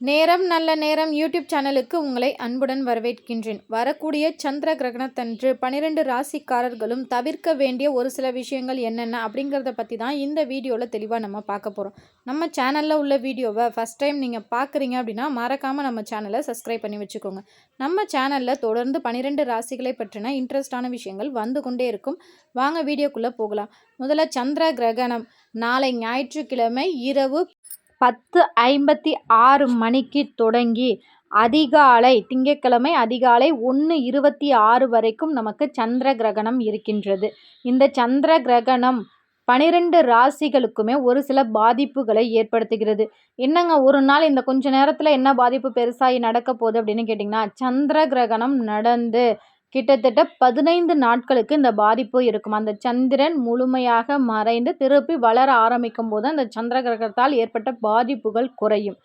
நேரம் நல்ல நேரம் யூடியூப் சேனலுக்கு உங்களை அன்புடன் வரவேற்கின்றேன். வரக்கூடிய சந்திர கிரகணத்தன்று பனிரெண்டு ராசிக்காரர்களும் தவிர்க்க வேண்டிய ஒரு சில விஷயங்கள் என்னென்ன அப்படிங்கிறத பற்றி தான் இந்த வீடியோவில் தெளிவாக நம்ம பார்க்க போகிறோம் நம்ம சேனலில் உள்ள வீடியோவை ஃபஸ்ட் டைம் நீங்கள் பார்க்குறீங்க அப்படின்னா மறக்காமல் நம்ம சேனலை சப்ஸ்கிரைப் பண்ணி வச்சுக்கோங்க. நம்ம சேனலில் தொடர்ந்து பனிரெண்டு ராசிகளை பற்றின இன்ட்ரெஸ்டான விஷயங்கள் வந்து கொண்டே இருக்கும். வாங்க வீடியோக்குள்ளே போகலாம். முதல்ல சந்திர கிரகணம். நாளை ஞாயிற்றுக்கிழமை இரவு பத்து ஐம்பத்தி ஆறு மணிக்கு தொடங்கி அதிகாலை திங்கட்கிழமை அதிகாலை ஒன்று இருபத்தி ஆறு வரைக்கும் நமக்கு சந்திர கிரகணம் இருக்கின்றது. இந்த சந்திர கிரகணம் பனிரெண்டு ராசிகளுக்குமே ஒரு சில பாதிப்புகளை ஏற்படுத்துகிறது. என்னங்க ஒரு நாள் இந்த கொஞ்ச நேரத்தில் என்ன பாதிப்பு பெருசாகி நடக்க போகுது அப்படின்னு கேட்டிங்கன்னா சந்திர கிரகணம் நடந்து கிட்டத்தட்ட பதினைந்து நாட்களுக்கு இந்த பாதிப்பு இருக்கும். அந்த சந்திரன் முழுமையாக மறைந்து திருப்பி வளர ஆரம்பிக்கும் போது அந்த சந்திர கிரகத்தால் ஏற்பட்ட பாதிப்புகள் குறையும்.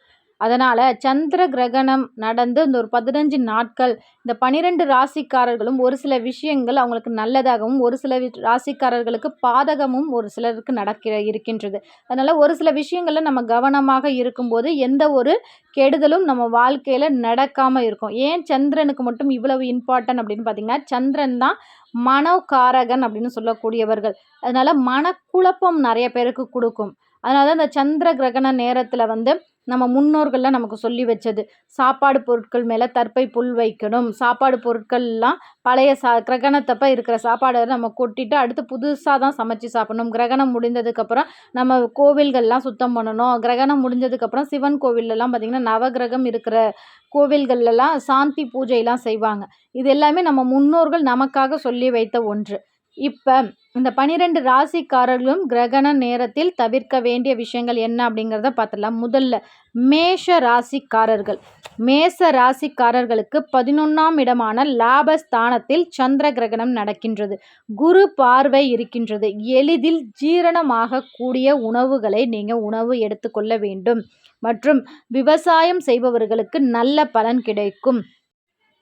அதனால் சந்திர கிரகணம் நடந்து இந்த ஒரு பதினஞ்சு நாட்கள் இந்த பனிரெண்டு ராசிக்காரர்களும் ஒரு சில விஷயங்கள் அவங்களுக்கு நல்லதாகவும் ஒரு சில ராசிக்காரர்களுக்கு பாதகமும் ஒரு சிலருக்கு நடக்கிற இருக்கின்றது. அதனால் ஒரு சில விஷயங்களில் நம்ம கவனமாக இருக்கும்போது எந்த ஒரு கெடுதலும் நம்ம வாழ்க்கையில் நடக்காமல் இருக்கும். ஏன் சந்திரனுக்கு மட்டும் இவ்வளவு இம்பார்ட்டன்ட் அப்படின்னு பார்த்தீங்கன்னா சந்திரன் தான் மனோகாரகன் அப்படின்னு சொல்லக்கூடியவர்கள். அதனால் மனக்குழப்பம் நிறைய பேருக்கு கொடுக்கும். அதனால தான் இந்த சந்திர கிரகண நேரத்தில் வந்து நம்ம முன்னோர்கள்லாம் நமக்கு சொல்லி வச்சது. சாப்பாடு பொருட்கள் மேலே தற்பை புல் வைக்கணும். சாப்பாடு பொருட்கள்லாம் பழைய சா கிரகணத்தப்போ இருக்கிற சாப்பாடை நம்ம கொட்டிட்டு அடுத்து புதுசாக தான் சமைச்சு சாப்பிடணும். கிரகணம் முடிந்ததுக்கப்புறம் நம்ம கோவில்கள்லாம் சுத்தம் பண்ணணும். கிரகணம் முடிஞ்சதுக்கப்புறம் சிவன் கோவில்லலாம் பார்த்திங்கன்னா நவகிரகம் இருக்கிற கோவில்கள்லாம் சாந்தி பூஜையெல்லாம் செய்வாங்க. இது எல்லாமே நம்ம முன்னோர்கள் நமக்காக சொல்லி வைத்த ஒன்று. இப்போ இந்த பனிரெண்டு ராசிக்காரர்களும் கிரகண நேரத்தில் தவிர்க்க வேண்டிய விஷயங்கள் என்ன அப்படிங்கிறத பார்த்துடலாம். முதல்ல மேஷ ராசிக்காரர்கள். மேச ராசிக்காரர்களுக்கு பதினொன்றாம் இடமான லாபஸ்தானத்தில் சந்திர கிரகணம் நடக்கின்றது. குரு பார்வை இருக்கின்றது. எளிதில் ஜீரணமாக கூடிய உணவுகளை நீங்கள் உணவு எடுத்துக்கொள்ள வேண்டும். மற்றும் விவசாயம் செய்பவர்களுக்கு நல்ல பலன் கிடைக்கும்.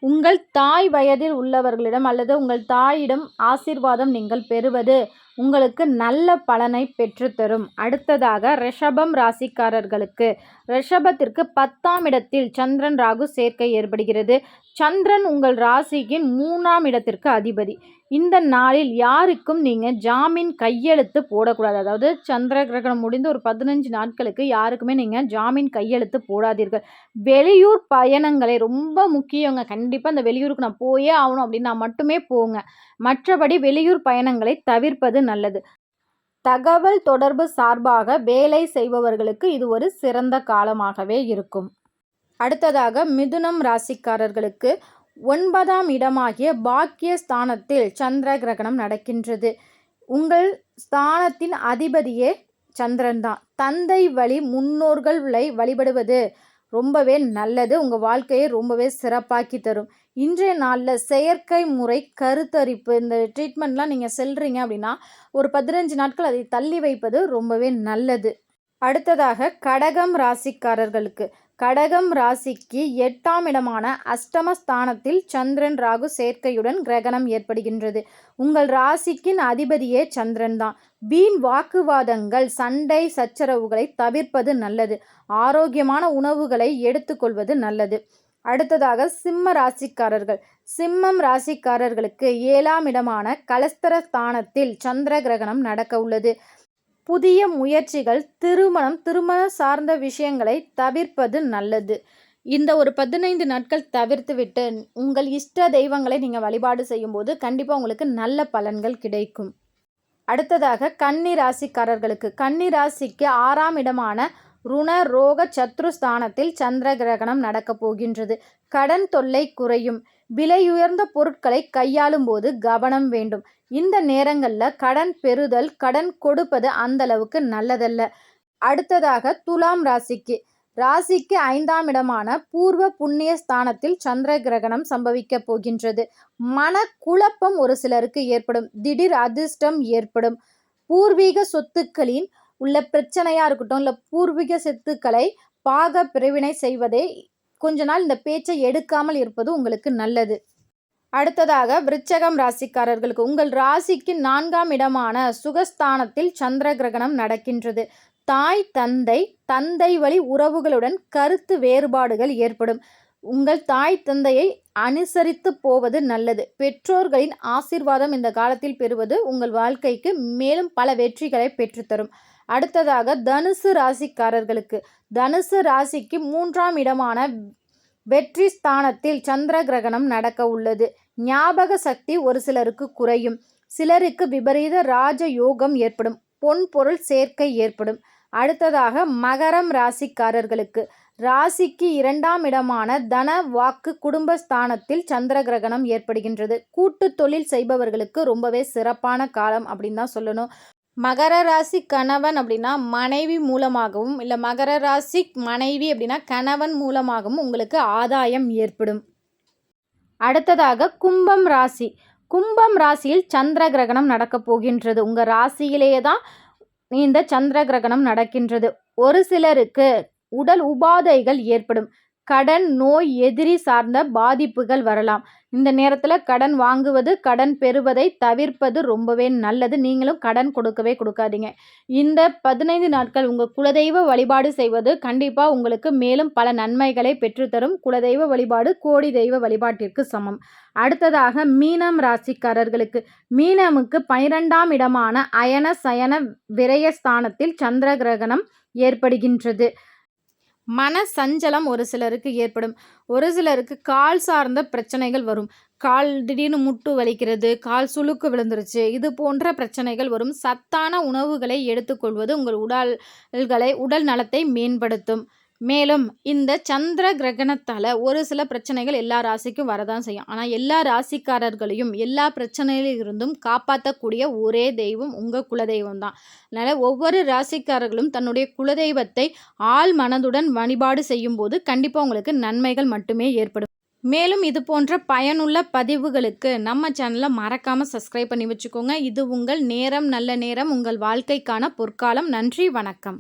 உங்கள் தாய் வயதில் உள்ளவர்களிடம் அல்லது உங்கள் தாயிடம் ஆசீர்வாதம் நீங்கள் பெறுவது உங்களுக்கு நல்ல பலனை பெற்றுத்தரும் அடுத்ததாக ரிஷபம் ராசிக்காரர்களுக்கு. ரிஷபத்திற்கு பத்தாம் இடத்தில் சந்திரன் ராகு சேர்க்கை ஏற்படுகிறது. சந்திரன் உங்கள் ராசியின் மூணாம் இடத்திற்கு அதிபதி. இந்த நாளில் யாருக்கும் நீங்கள் ஜாமீன் கையெழுத்து போடக்கூடாது. அதாவது சந்திர கிரகணம் முடிந்து ஒரு பதினஞ்சு நாட்களுக்கு யாருக்குமே நீங்கள் ஜாமீன் கையெழுத்து போடாதீர்கள். வெளியூர் பயணங்களை ரொம்ப முக்கியங்க. கண்டிப்பாக அந்த வெளியூருக்கு நான் போயே ஆகணும் அப்படின்னா மட்டுமே போங்க. மற்றபடி வெளியூர் பயணங்களை தவிர்ப்பது நல்லது. தகவல் தொடர்பு சார்பாக வேலை செய்பவர்களுக்கு இது ஒரு சிறந்த காலமாகவே இருக்கும். அடுத்ததாக மிதுனம் ராசிக்காரர்களுக்கு ஒன்பதாம் இடமாகிய பாக்கிய ஸ்தானத்தில் சந்திர கிரகணம் நடக்கின்றது. உங்கள் ஸ்தானத்தின் அதிபதியே சந்திரன் தான். தந்தை வழி முன்னோர்களை வழிபடுவது ரொம்பவே நல்லது. உங்கள் வாழ்க்கையை ரொம்பவே சிறப்பாக்கி தரும். இன்றைய நாளில் செயற்கை முறை கருத்தரிப்பு இந்த ட்ரீட்மெண்ட்லாம் நீங்கள் செல்றீங்க அப்படின்னா ஒரு பதினஞ்சு நாட்கள் அதை தள்ளி வைப்பது ரொம்பவே நல்லது. அடுத்ததாக கடகம் ராசிக்காரர்களுக்கு. கடகம் ராசிக்கு எட்டாம் இடமான அஷ்டமஸ்தானத்தில் சந்திரன் ராகு சேர்க்கையுடன் கிரகணம் ஏற்படுகின்றது. உங்கள் ராசிக்கின் அதிபதியே சந்திரன் தான். வீண் வாக்குவாதங்கள் சண்டை சச்சரவுகளை தவிர்ப்பது நல்லது. ஆரோக்கியமான உணவுகளை எடுத்துக்கொள்வது நல்லது. அடுத்ததாக சிம்ம ராசிக்காரர்கள். சிம்மம் ராசிக்காரர்களுக்கு ஏழாம் இடமான கலஸ்தர ஸ்தானத்தில் சந்திர கிரகணம் நடக்க உள்ளது. புதிய முயற்சிகள் திருமணம் திருமண சார்ந்த விஷயங்களை தவிர்ப்பது நல்லது. இந்த ஒரு பதினைந்து நாட்கள் தவிர்த்து விட்டு உங்கள் இஷ்ட தெய்வங்களை நீங்கள் வழிபாடு செய்யும்போது கண்டிப்பாக உங்களுக்கு நல்ல பலன்கள் கிடைக்கும். அடுத்ததாக கன்னி ராசிக்காரர்களுக்கு. கன்னி ராசிக்கு ஆறாம் இடமான ருண ரோக சத்ருஸ்தானத்தில் சந்திர கிரகணம் நடக்கப் போகின்றது. கடன் தொல்லை குறையும். விலையுயர்ந்த பொருட்களை கையாளும் போது கவனம் வேண்டும். இந்த நேரங்களில் கடன் பெறுதல் கடன் கொடுப்பது அந்த அளவுக்கு நல்லதல்ல. அடுத்ததாக துலாம் ராசிக்கு. ராசிக்கு ஐந்தாம் இடமான பூர்வ புண்ணிய ஸ்தானத்தில் சந்திர கிரகணம் சம்பவிக்க போகின்றது. மன குழப்பம் ஒரு சிலருக்கு ஏற்படும். திடீர் அதிர்ஷ்டம் ஏற்படும். பூர்வீக சொத்துக்களின் உள்ள பிரச்சனையாக இருக்கட்டும் இல்லை பூர்வீக சொத்துக்களை பாக பிரிவினை செய்வதே கொஞ்ச நாள் இந்த பேச்சை எடுக்காமல் இருப்பது உங்களுக்கு நல்லது. அடுத்ததாக விருச்சகம் ராசிக்காரர்களுக்கு உங்கள் ராசிக்கு நான்காம் இடமான சுகஸ்தானத்தில் சந்திர கிரகணம் நடக்கின்றது. தாய் தந்தை தந்தை வழி உறவுகளுடன் கருத்து வேறுபாடுகள் ஏற்படும். உங்கள் தாய் தந்தையை அனுசரித்து போவது நல்லது. பெற்றோர்களின் ஆசீர்வாதம் இந்த காலத்தில் பெறுவது உங்கள் வாழ்க்கைக்கு மேலும் பல வெற்றிகளை பெற்றுத்தரும். அடுத்ததாக தனுசு ராசிக்காரர்களுக்கு. தனுசு ராசிக்கு மூன்றாம் இடமான வெற்றி ஸ்தானத்தில் சந்திர கிரகணம் நடக்க உள்ளது. ஞாபக சக்தி ஒரு சிலருக்கு குறையும். சிலருக்கு விபரீத ராஜ யோகம் ஏற்படும். பொன் பொருள் சேர்க்கை ஏற்படும். அடுத்ததாக மகரம் ராசிக்காரர்களுக்கு. ராசிக்கு இரண்டாம் இடமான தன வாக்கு குடும்பஸ்தானத்தில் சந்திர கிரகணம் ஏற்படுகின்றது. கூட்டு தொழில் செய்பவர்களுக்கு ரொம்பவே சிறப்பான காலம் அப்படின்னு தான் சொல்லணும். மகர ராசி கணவன் அப்படின்னா மனைவி மூலமாகவும் இல்லை மகர ராசி மனைவி அப்படின்னா கணவன் மூலமாகவும் உங்களுக்கு ஆதாயம் ஏற்படும். அடுத்ததாக கும்பம் ராசி. கும்பம் ராசியில் சந்திர கிரகணம் நடக்கப் போகின்றது. உங்கள் ராசியிலேயே தான் இந்த சந்திர கிரகணம் நடக்கின்றது. ஒரு சிலருக்கு உடல் உபாதைகள் ஏற்படும். கடன் நோய் எதிரி சார்ந்த பாதிப்புகள் வரலாம். இந்த நேரத்தில் கடன் வாங்குவது கடன் பெறுவதை தவிர்ப்பது ரொம்பவே நல்லது. நீங்களும் கடன் கொடுக்கவே கொடுக்காதீங்க. இந்த பதினைந்து நாட்கள் உங்கள் குலதெய்வ வழிபாடு செய்வது கண்டிப்பாக உங்களுக்கு மேலும் பல நன்மைகளை பெற்றுத்தரும். குலதெய்வ வழிபாடு கோடி தெய்வ வழிபாட்டிற்கு சமம். அடுத்ததாக மீனம் ராசிக்காரர்களுக்கு. மீனமுக்கு பனிரெண்டாம் இடமான அயன சயன விரயஸ்தானத்தில் சந்திர கிரகணம் ஏற்படுகின்றது. மன சஞ்சலம் ஒரு சிலருக்கு ஏற்படும். ஒரு சிலருக்கு கால் சார்ந்த பிரச்சனைகள் வரும். கால் திடீர்னு முட்டு வலிக்கிறது கால் சுளுக்கு விழுந்துருச்சு இது போன்ற பிரச்சனைகள் வரும். சத்தான உணவுகளை எடுத்துக்கொள்வது உங்கள் உடல்களை உடல் நலத்தை மேம்படுத்தும். மேலும் இந்த சந்திர கிரகணத்தால் ஒரு சில பிரச்சனைகள் எல்லா ராசிக்கும் வரதான் செய்யும். ஆனால் எல்லா ராசிக்காரர்களையும் எல்லா பிரச்சனையிலிருந்தும் காப்பாற்றக்கூடிய ஒரே தெய்வம் உங்கள் குலதெய்வம் தான் அதனால் ஒவ்வொரு ராசிக்காரர்களும் தன்னுடைய குலதெய்வத்தை ஆள் மனதுடன் வழிபாடு செய்யும் போது கண்டிப்பாக உங்களுக்கு நன்மைகள் மட்டுமே ஏற்படும். மேலும் இது போன்ற பயனுள்ள பதிவுகளுக்கு நம்ம சேனலை மறக்காமல் சப்ஸ்கிரைப் பண்ணி வச்சுக்கோங்க. இது உங்கள் நேரம் நல்ல நேரம் உங்கள் வாழ்க்கைக்கான பொற்காலம். நன்றி வணக்கம்.